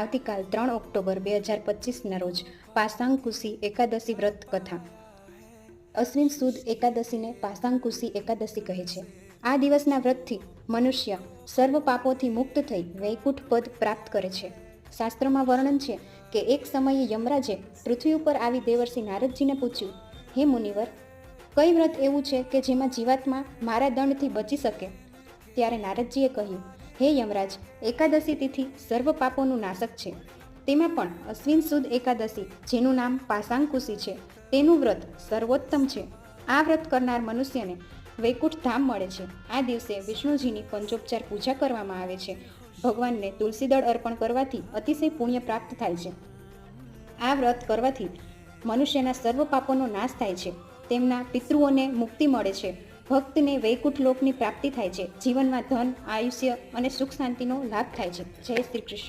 આવતીકાલ ત્રણ ઓક્ટોબર બે હજાર પચીસના રોજ પાસાંગકુશી એકાદશી વ્રત કથા. અશ્વિન સુદ એકાદશીને પાસાંગકુશી એકાદશી કહે છે. આ દિવસના વ્રતથી મનુષ્ય સર્વ પાપોથી મુક્ત થઈ વૈકુંઠ પદ પ્રાપ્ત કરે છે. શાસ્ત્રમાં વર્ણન છે કે એક સમયે યમરાજે પૃથ્વી ઉપર આવી દેવર્ષિ નારદજીને પૂછ્યું, હે મુનિવર, કઈ વ્રત એવું છે કે જેમાં જીવાત્મા મારા દંડથી બચી શકે? ત્યારે નારદજીએ કહ્યું હે યમરાજ, એકાદશી તિથિ સર્વ પાપોનું નાશક છે. તેમાં પણ અશ્વિન સુદ એકાદશી, જેનું નામ પાસાંકુશી છે. તેનું વ્રત સર્વોત્તમ છે. આ વ્રત કરનાર મનુષ્યને વૈકુંઠ ધામ મળે છે. આ દિવસે વિષ્ણુજીની પંચોપચાર પૂજા કરવામાં આવે છે. ભગવાનને તુલસીદળ અર્પણ કરવાથી અતિશય પુણ્ય પ્રાપ્ત થાય છે. આ વ્રત કરવાથી મનુષ્યના સર્વ પાપોનો નાશ થાય છે. તેમના પિતૃઓને મુક્તિ મળે છે. ભક્તને વૈકુંઠ લોકની પ્રાપ્તિ થાય છે. જીવનમાં ધન, આયુષ્ય અને સુખ શાંતિનો લાભ થાય છે. જય શ્રી કૃષ્ણ.